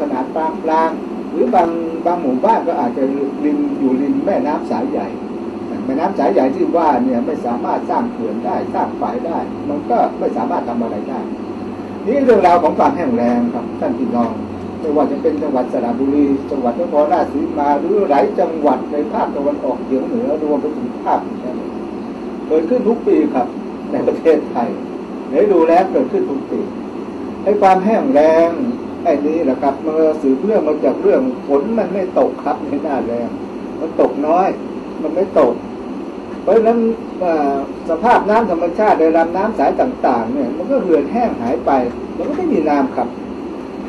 ขนาดกลางกลาง หรือบางบางหมู่บ้านก็อาจจะริมอยู่ริมแม่น้ำสายใหญ่แม่น้ำสายใหญ่ที่ว่าเนี่ยไม่สามารถสร้างเขื่อนได้สร้างฝายได้ มันก็ไม่สามารถทำอะไรได้ นี่เรื่องราวของความแห้งแล้งครับท่านพี่น้องไม่ว่าจะเป็นจังหวัดสระบุรี จังหวัดนครราชสีมาหรือหลายจังหวัดในภาคตะวันออกเฉียงเหนือรวมไปถึงภาคอีสานเกิดขึ้นทุกปีครับ ในประเทศไทยในดูแลเกิดขึ้นทุกปีไอ้ความแห้งแล้ง ไอ้นี้แหละครับมันสืบเรื่องมาจากเรื่องฝนมันไม่ตกครับในหน้าแรงมันตกน้อย มันไม่ตก เพราะฉะนั้นสภาพน้ำธรรมชาติในลำน้ำสายต่าง ๆ เนี่ย มันก็เหือดแห้งหายไป มันก็ไม่มีน้ำครับ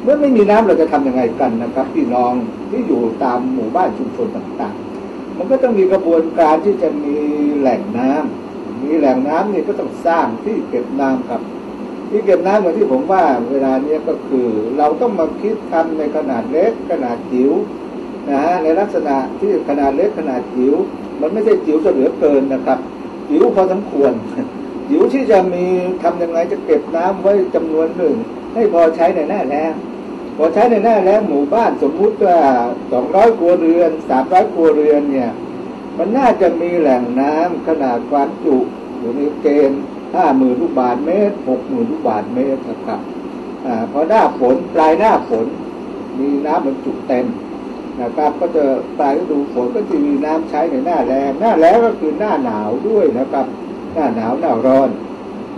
เมื่อไม่มีน้ำเราจะทำยังไงกันนะครับพี่น้องที่อยู่ตามหมู่บ้านชุมชนต่างๆ มันก็ต้องมีกระบวนการที่จะมีแหล่งน้ำมีแหล่งน้ำนี่ก็ต้องสร้างที่เก็บน้ำครับ ที่เก็บน้ำเหมือนที่ผมว่าเวลาเนี้ยก็คือ เราต้องมาคิดทำในขนาดเล็กขนาดจิ๋วนะฮะในลักษณะที่ขนาดเล็กขนาดจิ๋วมันไม่ใช่จิ๋วจนเหลือเกินนะครับจิ๋วพอสมควรจิ๋วที่จะมีทำยังไงจะเก็บน้ำไว้จำนวนหนึ่ง ให้พอใช้ในหน้าแล้งพอใช้ในหน้าแล้งหมู่บ้านสมมุติว่าสองร้อยครัวเรือนสามร้อยครัวเรือนเนี่ย มันน่าจะมีแหล่งน้ำขนาดความจุอยู่ในเกณฑ์ ห้าหมื่นลูกบาทเมตรหกหมื่นลูกบาทเมตรนะครับอาพอหน้าฝนปลายหน้าฝน มีน้ำบรรจุเต็มนะครับก็จะปลายฤดูฝนก็จะมีน้ำใช้ในหน้าแรงหน้าแรงก็คือหน้าหนาวด้วยนะครับ หน้าหนาวหน้าร้อน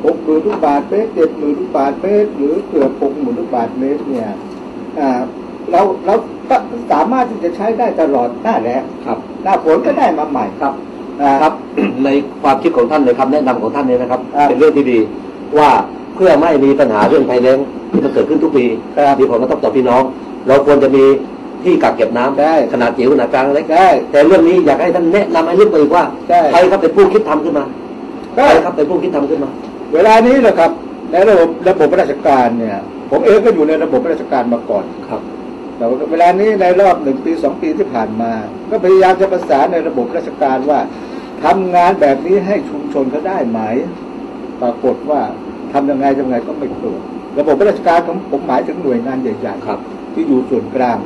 หกหมื่นลูกบาทเมตรเจ็ดหมื่นลูกบาทเมตร หรือเกือบหกหมื่นลูกบาทเมตรเนี่ยอ่าเราเราสามารถที่จะใช้ได้ตลอดหน้าแรงครับ หน้าฝนก็ได้มาใหม่ครับ อ่าครับ ในความคิดของท่านในคำแนะนำของท่านเนี่ยนะครับครับ เป็นเรื่องที่ดีว่าเพื่อไม่มีปัญหาเรื่องภัยแล้งที่มันเกิดขึ้นทุกปีครับมีผลกระทบต่อพี่น้อง เราควรจะมีที่กักเก็บน้ำได้ขนาดจิ๋วขนาดกลางเล็กได้แต่เรื่องนี้อยากให้ท่านแนะนำให้เรื่องไปอีกว่าได้ใครครับเป็นผู้คิดทำขึ้นมาก็ใครครับเป็นผู้คิดทำขึ้นมา เวลานี้แหละครับในระบบระบบราชการเนี่ย ผมเองก็อยู่ในระบบราชการมาก่อนครับ แต่ว่าเวลานี้ในรอบหนึ่งปีสองปีที่ผ่านมา ก็พยายามจะประสานในระบบราชการว่าทำงานแบบนี้ให้ชุมชนเขาได้ไหม ปรากฏว่าทำยังไงยังไงก็ไม่เกิดระบบราชการของผมหมายถึงหน่วยงานใหญ่ๆครับที่อยู่ส่วนกลาง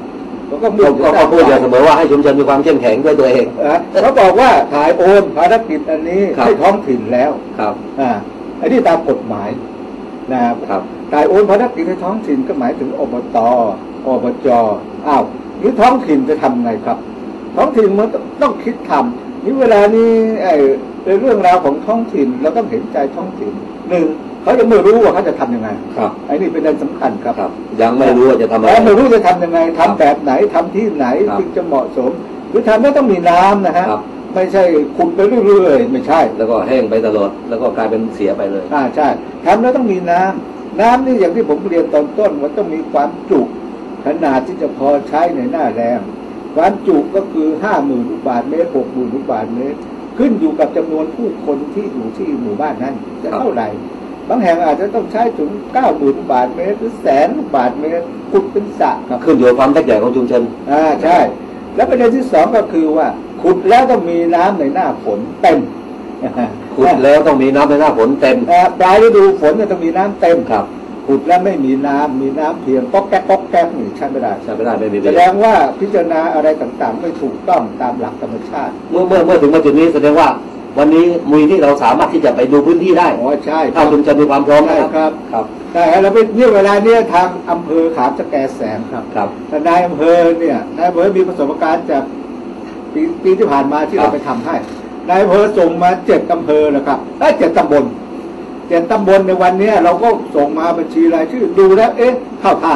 เขาก็ก็มุ่งก็ก็พูดอยู่เสมอว่าให้ชุมชนมีความเข้มแข็งด้วยตัวเองเอ่อเขาบอกว่าถ่ายโอนภารกิจอันนี้ครับให้ท้องถิ่นแล้วครับอ่าอันนี้ตามกฎหมายนะครับครับถ่ายโอนภารกิจให้ท้องถิ่นก็หมายถึงอบต อบจอ้าวหรือท้องถิ่นจะทำไงครับ ท้องถิ่นมันต้องต้องคิดทำนี่เวลานี้ไอ้ในเรื่องราวของท้องถิ่นเราต้องเห็นใจท้องถิ่นหนึ่งเขายังไม่รู้ว่าเขาจะทำยังไงครับไอ้นี่เป็นเรื่องสำคัญครับครับยังไม่รู้ว่าจะทำอะไรแล้วไม่รู้จะทำยังไงครัทำบแบบไหนทำที่ไหนครับจึงจะเหมาะสม หรือทำแล้วต้องมีน้ำนะฮะครับไม่ใช่ขุดไปเรื่อยๆไม่ใช่ แล้วก็แห้งไปตลอดแล้วก็กลายเป็นเสียไปเลยอ่าใช่ทำแล้วต้องมีน้ำน้ำนี่อย่างที่ผมเรียนตอนต้นว่าต้องมีความจุ ขนาดที่จะพอใช้ในหน้าแรงความจุก็คือห้าหมื่นลูกบาทเมตรหกหมื่นลูกบาทเมตร ขึ้นอยู่กับจำนวนผู้คนที่อยู่ที่หมู่บ้านนั้น จะครับเท่าไหร่บางแห่งอาจจะต้องใช้ถึงเก้าหมื่นลูกบาทเมตรหรือแสนลูกบาทเมตรขุดเป็นสระครับขึ้นอยู่กับความแตกใหญ่ของชุมชนอ่าใช่ แล้วประเด็นที่สองก็คือว่า ขุดแล้วต้องมีน้ำในหน้าฝนเต็มขุดแล้วต้องมีน้ำในหน้าฝนเต็มเอ่อปลายฤดูฝนเนี่ยต้องมีน้ำเต็มครับ ขุดแล้วไม่มีน้ำมีน้ำเพียงก๊อกแก๊กก๊อกแก๊กนี่ใช่ไม่ได้ใช่ไม่ได้ไม่มีประแสโยชดน์งว่าพิจารณาอะไรต่างๆ ไม่ถูกต้องตามหลักธรรมชาติ เมื่อเมื่อเมื่อถึงมาจุดนี้แสดงว่าวันนี้มีที่เราสามารถที่จะไปดูพื้นที่ได้อ๋อใช่คถ้ารับชุมชนมีความพร้อมใช่นะครับครับครับแต่เราไปเนี่ยเวลาเนี้ยทางอำเภอขามสแกแสงครับครับแต่นายอำเภอเนี่ยนายอำเภอมีประสบการณ์จากปีปีที่ผ่านมาที่ครัเราบไปทำให้นายอำเภอส่งมาเจ็ดอำเภอนะครับเอ้ยเจ็ดตำบล เจ็ดตำบลในวันเนี้ยเราก็ส่งมาบัญชีรายชื่อดูแล้วเอ๊ะเข้าท่า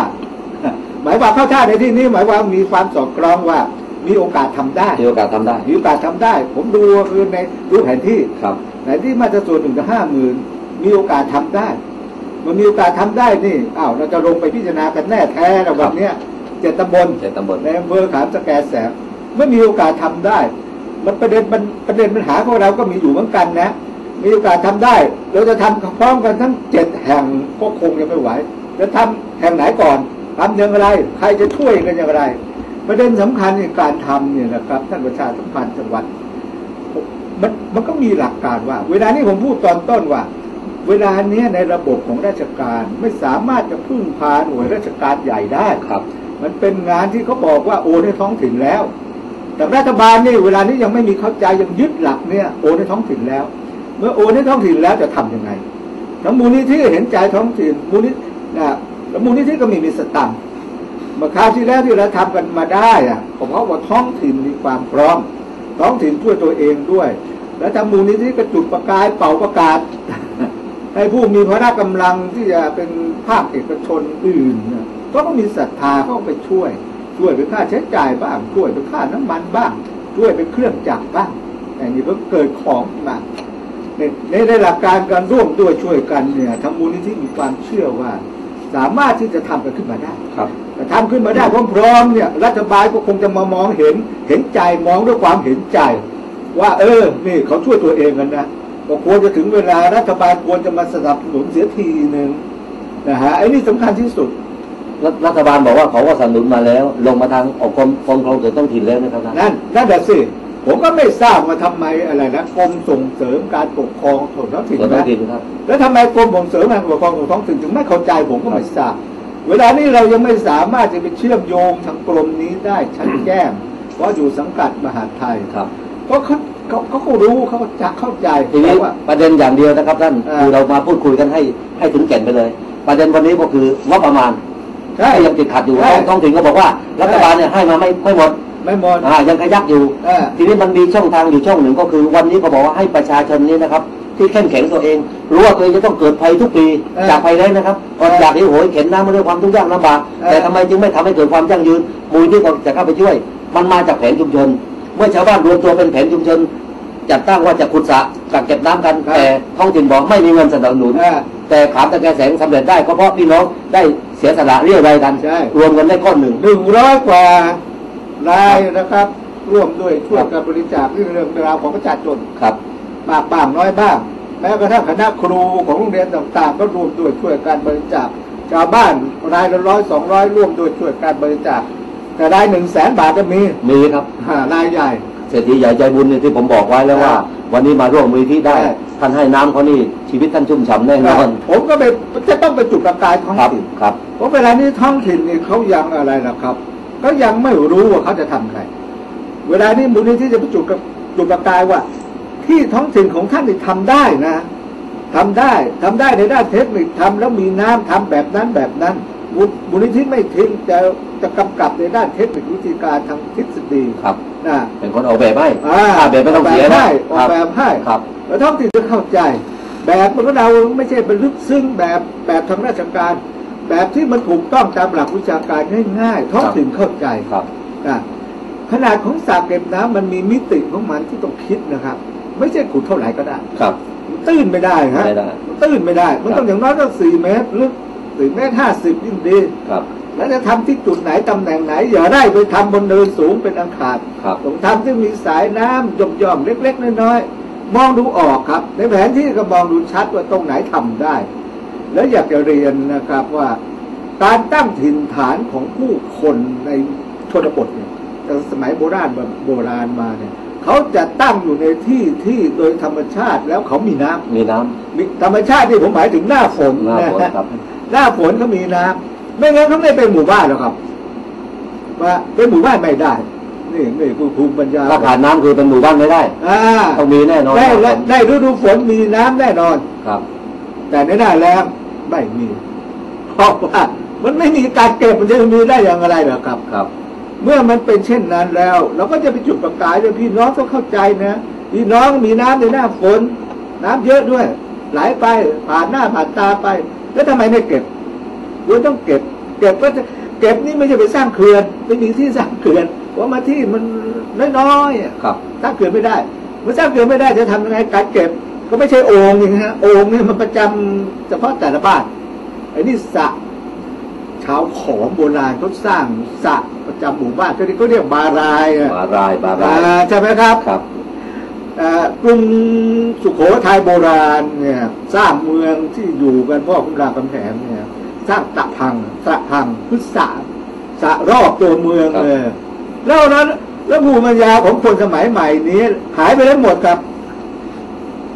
หมายว่าเข้าท่าในที่นี้หมายว่ามีความสอดคล้องว่ามีโอกาสทำได้มีโอกาสทำได้มีโอกาสทำได้ ผมดูคือในดูแผนที่ครับแผนที่มาตราส่วนหนึ่งกับห้าหมื่นมีโอกาสทำได้ มันมีโอกาสทำได้นี่อ้าวเราจะลงไปพิจารณากันแน่แท้แล้ววันเนี้ยเจ็ดตำบลเจ็ดตำบลในอำเภอขามสแกแสงไม่มีโอกาสทำได้ มันประเด็นมันประเด็นปัญหาของเราก็มีอยู่เหมือนกันนะ มีโอกาสทำได้ เราจะทำพร้อมกันทั้งเจ็ดแห่งก็คงยังไม่ไหวจะทำแห่งไหนก่อนทำอย่างไร ใครจะช่วยกันอย่างไร ประเด็นสำคัญในการทำเนี่ยนะครับ ท่านประชาสัมพันธ์จังหวัดมันมันก็มีหลักการว่า เวลานี้ผมพูดตอนต้นว่า เวลาเนี้ยในระบบของราชการไม่สามารถจะพึ่งพาหน่วยราชการใหญ่ได้ครับมมันเป็นงานที่เขาบอกว่าโอนให้ท้องถิ่นแล้ว แต่รัฐบาลนี่เวลานี้ยังไม่มีเข้าใจยังยึดหลักเนี่ยโอนให้ท้องถิ่นแล้ว เมื่อโอนให้ท้องถิ่นแล้วจะทำยังไงแล้วมูลนิธิเห็นใจท้องถิ่นมูลนิธินะแล้วมูลนิธิก็มีมีสตังค์เมื่อคราวที่แล้วที่เราทำกันมาได้อะผมเพราว่าท้องถิ่นมีความพร้อม ท้องถิ่นช่วยตัวเองด้วย แล้วทามูลนิธิก็จุดประกายเป่าประกาศให้ผู้มีพระกำลังที่จะเป็นภาคเอกชนอื่นก็ต้องมีศรัทธาเข้าไปช่วย ช่วยเป็นค่าใช้จ่ายบ้างช่วยเป็นค่าน้ำมันบ้าง ช่วยเป็นเครื่องจักรบ้างอันนี้ก็เกิดของมา ในในในหลักการการร่วมด้วยช่วยกันเนี่ยทางมูลนิธิมีความเชื่อว่า สามารถที่จะทำกันขึ้นมาได้ครับแต่ทำขึ้นมาได้พร้อมๆเนี่ยรัฐบาลก็คงจะมามองเห็นเห็นใจมองด้วยความเห็นใจ ว่า เออนี่เขาช่วยตัวเองกันนะก็ควรจะถึงเวลารัฐบาลควรจะมาสนับสนุนเสียทีหนึ่งนะฮะไอ้นี่สำคัญที่สุดรัฐรัฐบาลบอกว่าเขาก็สนับสนุนมาแล้ว ลงมาทางออกกรมกรมครองส่วนท้องถิ่นแล้วนะครับท่านนั่นนั่นแหละสิ ผมก็ไม่ทราบว่าทำไมอะไรนะกรมส่งเสริมการปกครองส่วนท้องถิ่นส่วนท้อนะงถิ่นครับแล้วทำไมกรมส่งเสริมการปกครองส่วนท้องถิ่นถึงไม่เข้าใจผมก็ไม่ทราบเวลานี้เรายังไม่สามารถจะไปเชื่อมโยงทางกรมนี้ได้ชัดแจ้งเพราะอยู่สังกัดมหาดไทยครับเพราะเขาเขาเขาก็รู้เขาจะเข้าใจทีนี้แต่ว่าประเด็นอย่างเดียวนะครับท่านอ่าคือเรามาพูดคุยกันให้ให้ถึงแก่นไปเลย ประเด็นวันนี้ก็คืองบประมาณใช่ที่ยังติดขัดอยู่ใช่ท้องถิ่นก็บอกว่ารัฐบาลเนี่ยให้มาไม่ไม่หมด ไม่หมดอ่ายังขยักอยู่เออทีนี้มันมีช่องทางอยู่ช่องหนึ่งก็คือวันนี้ก็บอกว่าให้ประชาชนนี้นะครับ ที่เข้มแข็งตัวเอง รู้ว่าตัวเองจะต้องเกิดภัยทุกปีเออจากภัยแล้งนะครับก่อนเออจากนี้โหยเข็นน้ำมาด้วยความทุกข์ยากลำบากเออแต่ทำไมจึงไม่ทำให้เกิดความยั่งยืนมูลที่ก็จะเข้าไปช่วย มันมาจากแผนชุมชนเมื่อชาวบ้านรวมตัวเป็นแผนชุมชนจัดตั้งว่าจะขุดสระกักเก็บน้ำกันแต่ท้องถิ่นบอกไม่มีเงินสนับสนุนเออแต่ขามตะแกแสงสำเร็จได้ก็เพราะพี่น้องได้เสียสละเรียรายกันใช่รวมกันได้ก้อนหนึ่งหนึ่งร้อยกว่า รายนะครับ ร่วมด้วยช่วยกันบริจาคเรื่องเรื่องราวของประชาชนครับมากบ้างน้อยบ้างแม้กระทั่งคณะครูของโรงเรียนต่างๆ ก็ร่วมด้วยช่วยการบริจาคชาวบ้านรายละร้อยสองร้อยร่วมด้วยช่วยการบริจาคแต่รายหนึ่งแสนบาทก็มีมีครับอ่ารายใหญ่เศรษฐีใหญ่ใจบุญเนี่ยที่ผมบอกไว้แล้วว่าอ่าวันนี้มาร่วมมือที่ได้ใช่ท่านให้น้ำเขานี่ชีวิตท่านชุ่มฉ่ำแน่นอนผมก็ไปจะต้องไปจุดประกายท้องครับถิ่นครับเพราะเวลานี้ท้องถิ่นนี่เขายังอะไรล่ะครับ ก็ยังไม่รู้ว่าเขาจะทำไงเวลานี้มูลนิธิจะไปจุดกับจุดประกายว่า ที่ท้องถิ่นของท่านนี่ทำได้นะทำได้ทำได้ในด้านเทคนิคทำแล้วมีน้ำทำแบบนั้นแบบนั้นมูลมูลนิธิไม่ทิ้งจะจะกำกับในด้านเทคนิควิธีการทางทฤษฎีครับนะเป็นคนออกแบบให้อ่าถ้าแบบไม่ต้องเสียออกแบบนะให้อคอกรับแบบให้ครับแล้วท้องถิ่นจะเข้าใจ แบบมันก็เราไม่ใช่เป็นลึกซึ้งแบบแบบทางราชการ แบบที่มันถูกต้องตามหลักวิชาการง่ายๆท้องถิ่นเข้าใจครับนะขนาดของสระเก็บน้ำมันมีมิติของมันที่ต้องคิดนะครับ ไม่ใช่ขุดเท่าไหร่ก็ได้ครับมันตื้นไม่ได้ฮะไม่ได้มันตื้นไม่ได้ มันครับต้องอย่างน้อยต้องสี่เมตรลึกสี่เมตรห้าสิบยิ่งดีครับแล้วจะทำที่จุดไหนตำแหน่งไหน อย่าได้ไปทำบนเนินสูงเป็นอันขาดครับต้องทำที่มีสายน้ำย่อมๆเล็ก ๆ น้อยๆมองดูออกครับ ในแผนที่ก็มองดูชัดว่าตรงไหนทำได้ แล้วอยากจะเรียนนะครับว่าการตั้งถิ่นฐานของผู้คนในชนบทเนี่ยตั้งแต่สมัยโบราณแบบโบราณมาเนี่ยเขาจะตั้งอยู่ในที่ที่โดยธรรมชาติแล้วเขามีน้ำมีน้มีธรรมชาติที่ผมหมายถึงหน้าฝนำหน้าฝนนะฮะครับ หน้าฝนเขามีน้ำไม่งั้นเขาไม่เป็นหมู่บ้านหรอกครับว่าเป็นหมู่บ้านไม่ได้นี่นี่คือภูมิปัญญาถ้าขาดน้ำคือเป็นหมู่บ้านไม่ได้อ่าต้องมีแน่นอนได้คได้รับได้ฤดูฝนมีน้ำแน่นอนครับ แต่ในหน้าแล้ง ไม่มีเพราะว่ามันไม่มีการเก็บมันจะมีได้อย่างไรหรอครับครับ เมื่อมันเป็นเช่นนั้นแล้ว เราก็จะไปจุดประกายด้วยพี่น้องต้องเข้าใจนะพี่น้องมีน้ำในหน้าฝนน้ำเยอะด้วย ไหลไปผ่านหน้าผ่านตาไป แล้วทำไมไม่เก็บควรต้องเก็บ เก็บก็จะเก็บนี่ไม่ใช่ไปสร้างเขื่อนไม่มีที่สร้างเขื่อนเพราะมาที่มันน้อยๆอะครับสร้างเขื่อนไม่ได้เมื่อสร้างเขื่อนไม่ได้จะทำยังไงการเก็บ ก็ไม่ใช่โอ่งอย่างนี้ฮะโอ่งเนี่ยมันประจำเฉพาะแต่ละบ้านไอ้นี่สระชาวขอมโบราณเขาสร้างสระประจำหมู่บ้านเขาเรียกเขาเรียกบารายอะบารายบารายอ่าใช่ไหมครับครับเอ่อกรุงสุโขทัยโบราณเนี่ย สร้างเมืองที่อยู่กันพ่อคุณรามคำแหงเนี่ยสร้างตะพังสระพังคือสระสระรอบตัวเมืองครับเลยแล้วนั้น แล้วภูมิปัญญาของคนสมัยใหม่นี้ หายไปแล้วหมดครับ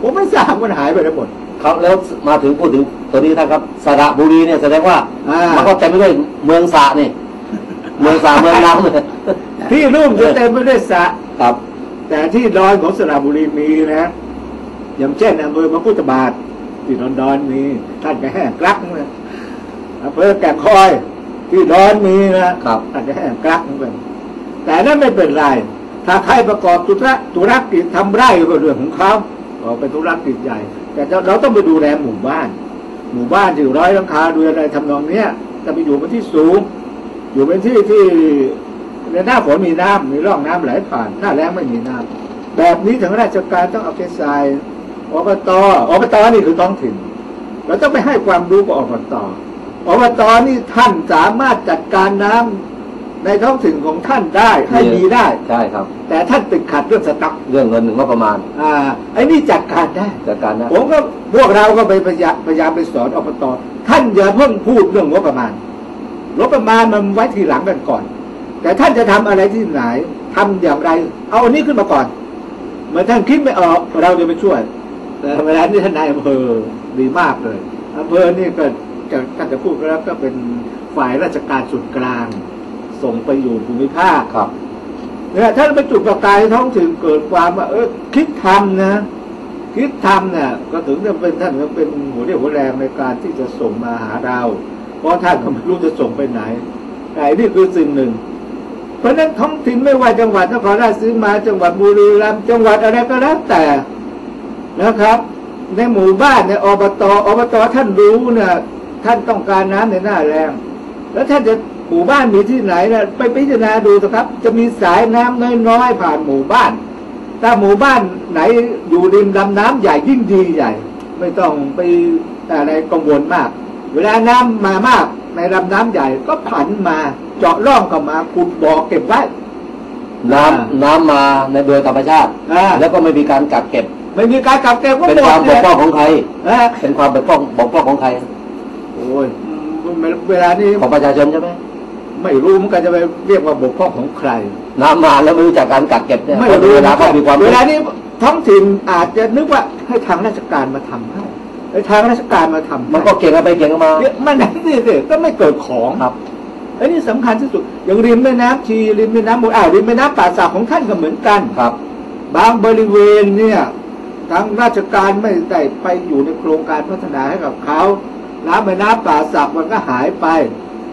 ผมไม่ทราบมันหายไปแล้วหมด ครับแล้วมาถึงพูดถึงตัวนี้ท่านครับสระบุรีเนี่ยแสดงว่าอ่ามันก็เต็มไปด้วยเมืองสระนี่ เมืสาเมืองน้ำเลยที่ลุ่มจะเต็มไปด้วยสระครับ แต่ที่ดอนของสระบุรีมีนะ อย่างเช่นอำเภอพระพุทธบาทที่ดอนดอนมีท่านก็แห้งกรักเลยอำเภอแก่งคอย ที่ดอนมีนะครับ ท่านก็แห้งกรักเหมือนกันแต่นั่นไม่เป็นไร ถ้าใครประกอบธุระธุรกิจทำไร่ก็เรื่องของเขา ก็เป็นธุรกิจใหญ่ แต่เราต้องไปดูแลหมู่บ้าน หมู่บ้านที่ร้อยหลังคาดูอะไรทำนองเนี้ยจะไปอยู่บนที่สูง อยู่เป็นที่ที่ในหน้าฝนมีน้ำมีร่องน้ำไหลผ่านหน้าแล้งไม่มีน้ำแบบนี้ทางราชการต้องเอาใจใส่อบตอบตนี่คือท้องถิ่นเราต้องไปให้ความรู้กับอบตอบตนี่ท่านสามารถจัดการน้ำ ในท้องถิ่นของท่านได้ให้ดีได้ ใช่ครับ แต่ท่านติดขัดเรื่องสต็อกเรื่องเงินหนึ่งก็ประมาณ อ่าไอ้นี่จัดการได้จัดการนะผมก็พวกเราก็ไปพยายามพยายามไปสอนอบตท่านอย่าเพิ่งพูดเรื่องงบประมาณงบประมาณมันไว้ทีหลังกันก่อน แต่ท่านจะทำอะไรที่ไหนทำอย่างไร เอาอันนี้ขึ้นมาก่อนเมื่อท่านคิดไม่ออกเราจะไปช่วยแต่เวลานี้ท่านนายอำเภอดีมากเลยอำเภอนี่ก็จะท่านจะพูดก็แล้วก็เป็นฝ่ายราชการส่วนกลาง ส่งไปอยู่ภูมิภาคครับเนี่ยท่านไปจุดประกายท้องถิ่นเกิดความว่าเออคิดทำนะคิดทำเนี่ยก็ถึงจะเป็นท่านก็เป็นหัวเรี่ยวหัวแรงในการที่จะส่งมาหาเรา เพราะท่านก็ไม่รู้จะส่งไปไหนแต่นี่คือสิ่งหนึ่ง เพราะฉะนั้นท้องถิ่นไม่ว่าจังหวัดนครราชสีมาจังหวัดบุรีรัมย์จังหวัดอะไรก็แล้วแต่นะครับ ในหมู่บ้านในอบตอบตท่านรู้เนี่ยท่านต้องการน้ำในหน้าแรงแล้วท่านจะ หมู่บ้านมีที่ไหนนะไปพิจารณาดูนะครับ จะมีสายน้ำน้อยๆผ่านหมู่บ้าน ถ้าหมู่บ้านไหนอยู่ริมลำน้ำใหญ่ยิ่งดีใหญ่ ไม่ต้องไปอะไรกังวลมาก เวลาน้ำมามากในลำน้ำใหญ่ก็ผันมาเจาะร่องเข้ามาขุดบ่อเก็บไว้น้ำน้ำมาในโดยธรรมชาติอ่าแล้วก็ไม่มีการกักเก็บ ไม่มีการกักเก็บก็เป็นหมควาดมบเนี่กยพร่องของใครนะเป็นความบกพร่องบกพร่องของใครโอ้ยเวลานี้ของประชาชนใช่ไหม ไม่รู้มันก็จะไปเรียกว่าบกพร่องของใคร น้ำมาแล้วไม่รู้จักการกักเก็บเนี่ยไม่รู้เวลาเขามีความเวลานี้ท้องถิ่นอาจจะนึกว่าให้ทางราชการมาทำให้ให้ทางราชการมาทำให้มันก็เก่งกันไปเก่งกันมาเนี่ยมันนั่นสิสิก็ไม่เกิดของครับไอ้นี่สำคัญที่สุดอย่างริมแม่น้ำชีริมแม่น้ำมูลอ้าวริมแม่น้ำป่าสักของท่านก็เหมือนกันครับ บางบริเวณเนี่ยทางราชการไม่ได้ไปอยู่ในโครงการพัฒนาให้กับเขาน้ำแม่น้ำป่าสักมันก็หายไป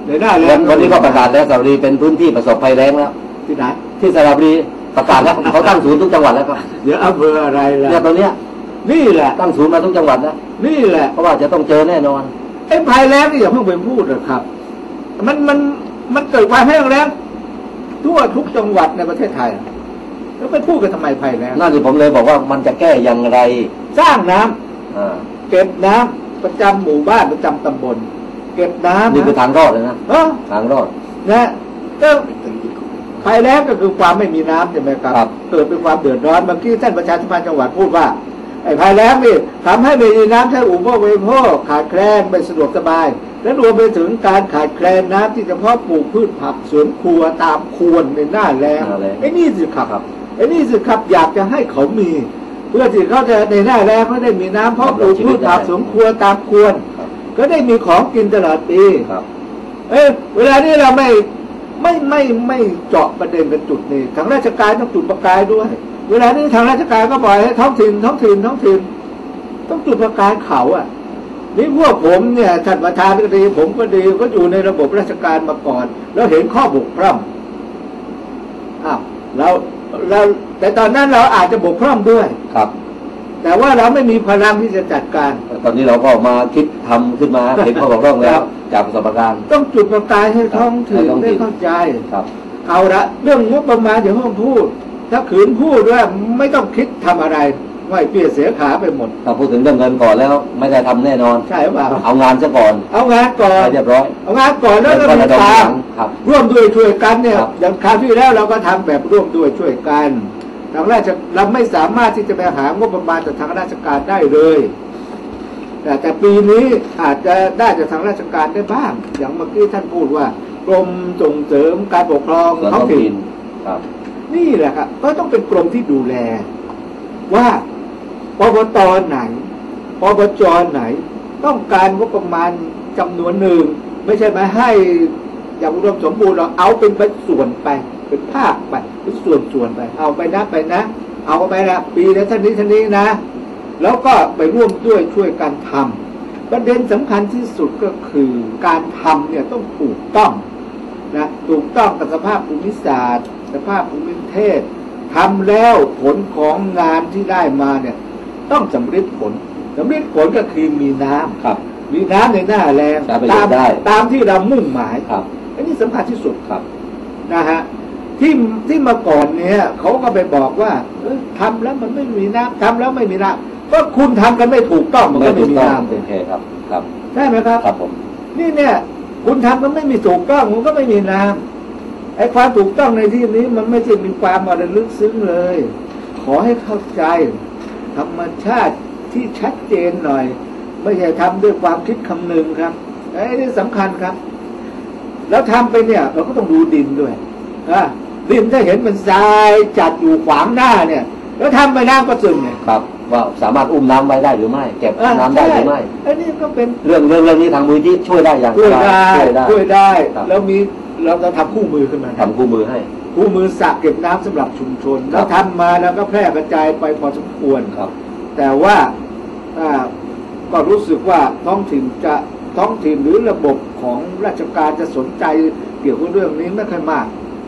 ในหน้าแล้วันวันนี้ก็ประกาศแล้วสระบุรีเป็นพื้นที่ประสบภัยแล้งแล้ว ที่ไหนที่สระบุรีประกาศแล้วเขาตั้งศูนย์ทุกจังหวัดแล้วครับเดี๋ยวอำเภออะไรล่ะเนี่ยตอนเนี้ยนี่แหละ ตั้งศูนย์มาทุกจังหวัดแล้วนี่แหละ เพราะว่าจะต้องเจอแน่นอน ไอ้ภัยแล้งนี่อย่าเพิ่งไปพูดนะครับ มันมันมันเกิดความแห้งแล้งทั่วทุกจังหวัดในประเทศไทย แล้วไปพูดกันทำไมภัยแล้งนั่นที่ผมเลยบอกว่ามันจะแก้อย่างไรสร้างน้ำอ่าเก็บน้ำประจำหมู่บ้านประจำตำบล เก็บน้ำนี่คือนะทางรอดเลยนะเออทางรอดนะก็ภัยแล้งก็คือความไม่มีน้ำใช่ไหมครับครับเกิดเป็นความเดือดร้อนเมื่อกี้ท่านประชาธิปัตย์จังหวัดพูดว่าไอ้ภัยแล้งนี่ทำให้ไม่มีน้ำใช้อุปโภคบริโภคขาดแคลนไม่สะดวกสบาย และรวมไปถึงการขาดแคลนน้ำที่จะเพาะปลูกพืชผักสวนครัวตามควรในหน้าแล้งหน้าแล้งไอ้นี่สิครับครับไอ้นี่สิครับอยากจะให้เขามี เพื่อที่เขาจะในหน้าแล้งเขาได้มีน้ำเพาะปลูกพืชผักสวนครัวตามควรครับ ก็ได้มีของกินตลอดปีครับ เอ้ยเวลานี้เราไม่ไม่ไม่ไม่เจาะประเด็นกันจุดนี้ทางราชการต้องจุดประกายด้วย เวลานี้ทางราชการก็ปล่อยให้ท้องถิ่นท้องถิ่นท้องถิ่นต้องจุดประกายเขาอะนี่พวกผมเนี่ยท่านประธานก็ดีผมก็ดีก็อยู่ในระบบราชการมาก่อน แล้วเห็นข้อบกพร่องอ้าวเราเราแต่ตอนนั้นเราอาจจะบกพร่องด้วยครับ แต่ว่าเราไม่มีพลังที่จะจัดการ ตอนนี้เราก็มาคิดทำขึ้นมาเห็นข้อบกพร่องแล้วจากประสบการณ์ ต้องจุดประกายให้ท้องถิ่นให้ท้องถิ่ได้นเข้าใจครับเอาละเรื่องงบประมาณอย่าเพิ่งพูด ถ้าขืนพูดว่าไม่ต้องคิดทำอะไรไม่เปลี่ยนเสียขาไปหมดถ้าพูดถึงเรื่องเงินก่อนแล้ว ไม่ได้ทำแน่นอนใช่เปล่าเอางานซะก่อน เอางานก่อนให้เรียบร้อยเอางานก่อนแล้วก็ก็มีระดมทางครับร่วมด้วยช่วยกันเนี่ยครับอย่างคราวที่แล้วเราก็ทำแบบร่วมด้วยช่วยกัน ทางราชเราไม่สามารถที่จะไปหางบประมาณจากทางราชการได้เลยแต่แต่ปีนี้อาจจะได้จากทางราชการได้บ้าง อย่างเมื่อกี้ท่านพูดว่ากรมส่งเสริมการปกครองส่วนท้ท้อองงถิ่ถิ่นนครับนี่แหละครับก็ต้องเป็นกรมที่ดูแล ว่าปปตไหนปปจไหน ต้องการงบประมาณจำนวนหนึ่ง ไม่ใช่มาให้อย่างอุดมสมบูรณ์เราเอาเป็นเป็นส่วนไป เป็นภาคไปเป็นส่วนส่วนไป เอาไปนะไปนะ เอาไปละปีละเท่านี้เท่านี้นะ แล้วก็ไปร่วมด้วยช่วยกันทำประเด็นสำคัญที่สุดก็คือการทำเนี่ยต้องถูกต้องนะถูกต้องกับสภาพภูมิศาสตร์ สภาพภูมิประเทศทำแล้วผลของงานที่ได้มาเนี่ยต้องสำเร็จผลสำเร็จผลก็คือมีน้ำครับ มีน้ำในหน้าแรงใช้ประโยตาชมน์ได้ตามที่เรามุ่งหมายครับอันนี้สำคัญที่สุดครับนะฮะ ที่ที่มาก่อนเนี่ยเขาก็ไปบอกว่าเอ้ยทำแล้วมันไม่มีน้ำทำแล้วไม่มีน้ำก็คุณทำกันไม่ถูกต้องมันไม่ก็ไม่ถูกมีต้องน้ำโอเคครับ ครับใช่ไหมครับครับผมนี่เนี่ย คุณทำมันไม่มีถูกต้องมันก็ไม่มีน้ำไอ้ความถูกต้องในที่นี้มันไม่ใช่มีความอะไรลึกซึ้งเลย ขอให้เข้าใจ ธรรมชาติที่ชัดเจนหน่อย ไม่ใช่ทำด้วยความคิดคำนึงครับไอ้นี่สำคัญครับ แล้วทำไปเนี่ย เราก็ต้องดูดินด้วยอ่ะดินถ้าเห็นมันทรายจัดอยู่ขวางหน้าเนี่ย แล้วทำไปน้ำก็ซึมเนี่ยครับว่าสามารถอุ้มน้ำไว้ได้หรือไม่เก็บอะน้ำได้หรือไม่ใช่อันนี้ก็เป็นเรื่องเรื่องเรื่องนี้ทางมูลที่ช่วยได้อย่างช่วยได้ช่วยได้ช่วยได้ครับแล้วมีเราจะทำคู่มือขึ้นมาทำคู่มือให้ คู่มือสระเก็บน้ำสำหรับชุมชนแล้วทำมาแล้วก็แพร่กระจายไปพอสมควรครับ แต่ว่าอ่าก็รู้สึกว่าท้องถิ่นจะท้องถิ่นหรือระบบของราชการจะสนใจเกี่ยวกับเรื่องนี้ไม่ค่อยมาก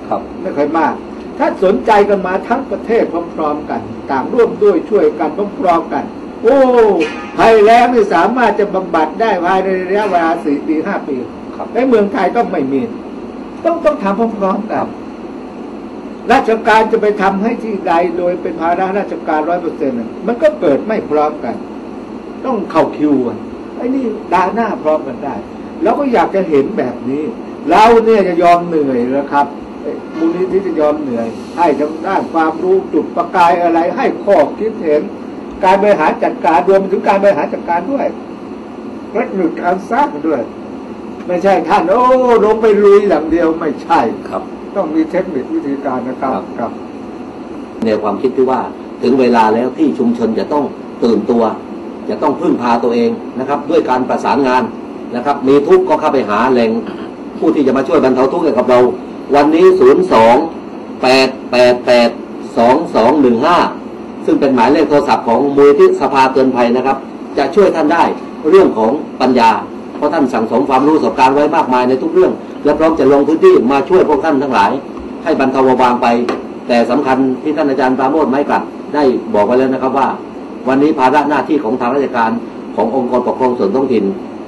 ครับไม่ค่อยมาก ถ้าสนใจกันมาทั้งประเทศพร้อมๆกัน ต่างร่วมด้วยช่วยกันพร้อมๆกัน โอ้ภัยแล้งนี่สามารถจะบำบัดได้ภายในระยะเวลาสี่ปีห้าปีครับในเมืองไทยต้องไม่มี ต้องต้องทำพร้อมๆกันราชการจะไปทำให้ที่ใดโดยเป็นภาระราชการร้อยเปอร์เซ็นต์มันก็เกิดไม่พร้อมกัน ต้องเข้าคิวกันไอ้นี่ดาหน้าพร้อมกันได้ แล้วก็อยากจะเห็นแบบนี้ เราเนี่ยจะยอมเหนื่อยนะครับเอ้ย มูลนิธิจะยอมเหนื่อย ให้ทางด้านความรู้จุดประกายอะไร ให้ข้อคิดเห็น การบริหารจัดการรวมไปถึงการบริหารจัดการด้วยเทคนิคการสร้างด้วย ไม่ใช่ท่านโอ้ลงไปลุยอย่างเดียวไม่ใช่ครับ ต้องมีเทคนิควิธีการนะครับครับครับแนวความคิดที่ว่าถึงเวลาแล้วที่ชุมชนจะต้องตื่นตัว จะต้องพึ่งพาตัวเองนะครับ ด้วยการประสานงานนะครับ มีทุกข์ก็เข้าไปหาแหล่งผู้ที่จะมาช่วยบรรเทาทุกข์ให้กับเรา วันนี้ 0 2 8 8 8 2 2 1 5 ซึ่งเป็นหมายเลขโทรศัพท์ของมูลที่สภาเตือนภัยนะครับ จะช่วยท่านได้เรื่องของปัญญา เพราะท่านสั่งสมความรู้ประสบการณ์ไว้มากมายในทุกเรื่อง และพร้อมจะลงพื้นที่มาช่วยพวกท่านทั้งหลาย ให้บรรเทาเบาบางไป แต่สำคัญที่ท่านอาจารย์ปราโมทไม่กลับได้บอกไว้แล้วนะครับว่า วันนี้ภาระหน้าที่ของทางราชการขององค์กรปกครองส่วนท้องถิ่น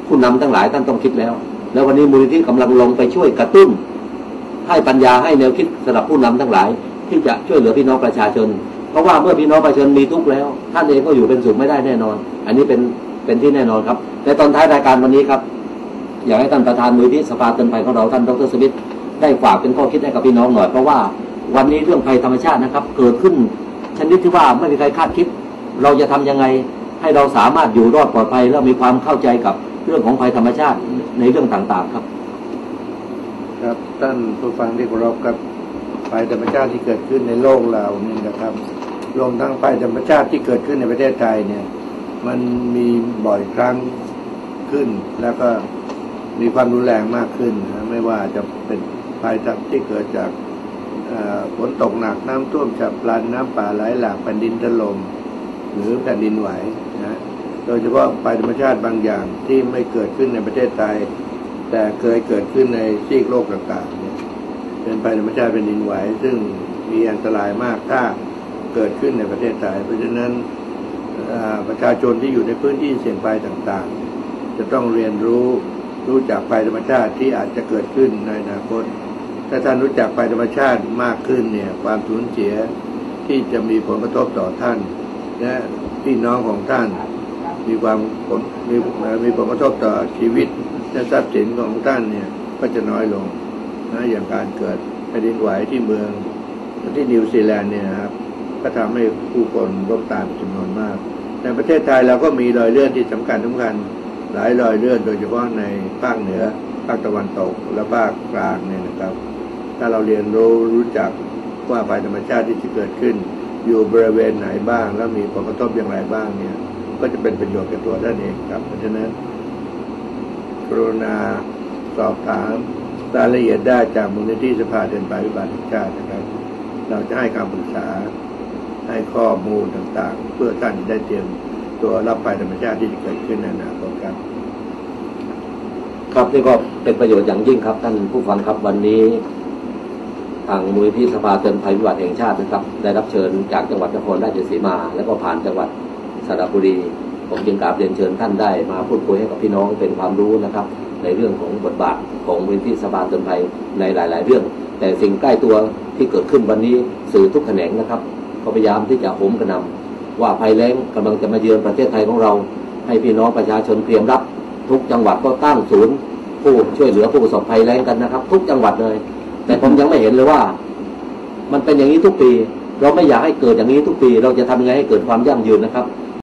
ผู้นำทั้งหลายท่านต้องคิดแล้ว แล้ววันนี้มูลนิธิกำลังลงไปช่วยกระตุ้น ให้ปัญญาให้แนวคิดสำหรับผู้นำทั้งหลาย ที่จะช่วยเหลือพี่น้องประชาชน เพราะว่าเมื่อพี่น้องประชาชนมีทุกข์แล้ว ท่านเองก็อยู่เป็นสุขไม่ได้แน่นอน อันนี้เป็นเป็นที่แน่นอนครับในตอนท้ายรายการวันนี้ครับ อยากให้ท่านประธานมูลที่สภาเตือนภัยของเราท่านดรสมิทธ์ได้ฝากเป็นข้อคิดให้กับพี่น้องหน่อยเพราะว่าวันนี้เรื่องภัยธรรมชาตินะครับ เกิดขึ้นชนิดที่ว่าไม่มีใครคาดคิด เราจะทำยังไงให้เราสามารถอยู่รอดปลอดภัยและมีความเข้าใจกับเรื่องของภัยธรรมชาติในเรื่องต่างๆครับ ครับท่านผู้ฟังที่เคารพครับภัยธรรมชาติที่เกิดขึ้นในโลกเราเนี่ยนะครับรวมทั้งภัยธรรมชาติที่เกิดขึ้นในประเทศไทยเนี่ย มันมีบ่อยครั้งขึ้น แล้วก็มีความรุนแรงมากขึ้นนะไม่ว่าจะเป็นภัยที่เกิดจากฝนตกหนักน้ำท่วมฉับพลันน้ำป่าไหลหลากแผ่นดินถล่มหรือแผ่นดินไหวนะโดยเฉพาะภัยธรรมชาติบางอย่างที่ไม่เกิดขึ้นในประเทศไทย แต่เคยเกิดขึ้นในซีกโลกต่างๆเนี่ยเป็นภัยธรรมชาติเป็นดินไหว ซึ่งมีอันตรายมากถ้าเกิดขึ้นในประเทศไทย เพราะฉะนั้นประชาชนที่อยู่ในพื้นที่เสี่ยงภัยต่างๆ จะต้องเรียนรู้รู้จักภัยธรรมชาติที่อาจจะเกิดขึ้นในอนาคต ถ้าท่านรู้จักภัยธรรมชาติมากขึ้นเนี่ยความสูญเสียที่จะมีผลกระทบต่อท่าน และพี่น้องของท่านมีความผลมีมีผลกระทบต่อชีวิต ทรัพย์สินของท่านเนี่ยก็จะน้อยลงนะอย่างการเกิดแผ่นดินไหวที่เมืองที่นิวซีแลนด์เนี่ยครับ ก็ทำให้ผู้คนล้มตายเป็นจำนวนมาก ในประเทศไทยเราก็มีรอยเลื่อนที่สำคัญสำคัญหลายรอยเลื่อนโดยเฉพาะในภาคเหนือ ภาคตะวันตกและภาคกลางเนี่ยนะครับ ถ้าเราเรียนรู้รู้จักว่าภัยธรรมชาติที่จะเกิดขึ้น อยู่บริเวณไหนบ้าง แล้วมีผลกระทบอย่างไรบ้างเนี่ย ก็จะเป็นประโยชน์แก่ตัวท่านเองครับเพราะฉะนั้น กรุณาสอบถามรายละเอียดได้จากมูลนิธิสภาเดินไปวิบัติแห่งชาตินะครับ เราจะให้คำปรึกษาให้ข้อมูลต่างๆ เพื่อท่านได้เตรียมตัวรับภัยธรรมชาติที่จะเกิดขึ้นในอนาคตครับครับนี่ก็เป็นประโยชน์อย่างยิ่งครับ ท่านผู้ฟังครับวันนี้ ทางมูลนิธิสภาเตือนภัยพิบัติแห่งชาตินะครับ ได้รับเชิญจากจังหวัดนครราชสีมา แล้วก็ผ่านจังหวัดสระบุรี ผมจึงกราบเรียนเชิญท่านได้มาพูดคุยให้กับพี่น้องเป็นความรู้นะครับ ในเรื่องของบทบาทของมูลนิธิสภาเตือนภัยในหลาย ๆ เรื่อง แต่สิ่งใกล้ตัวที่เกิดขึ้นวันนี้สื่อทุกแขนงนะครับก็พยายามที่จะโหมกระนำว่าภัยแล้งกำลังจะมาเยือนประเทศไทยของเรา ให้พี่น้องประชาชนเตรียมรับ ทุกจังหวัดก็ตั้งศูนย์ผู้ช่วยเหลือผู้ประสบภัยแล้งกันนะครับ ทุกจังหวัดเลย แต่ผมยังไม่เห็นเลยว่า มันเป็นอย่างนี้ทุกปี เราไม่อยากให้เกิดอย่างนี้ทุกปี เราจะทำยังไงให้เกิดความยั่งยืนนะครับ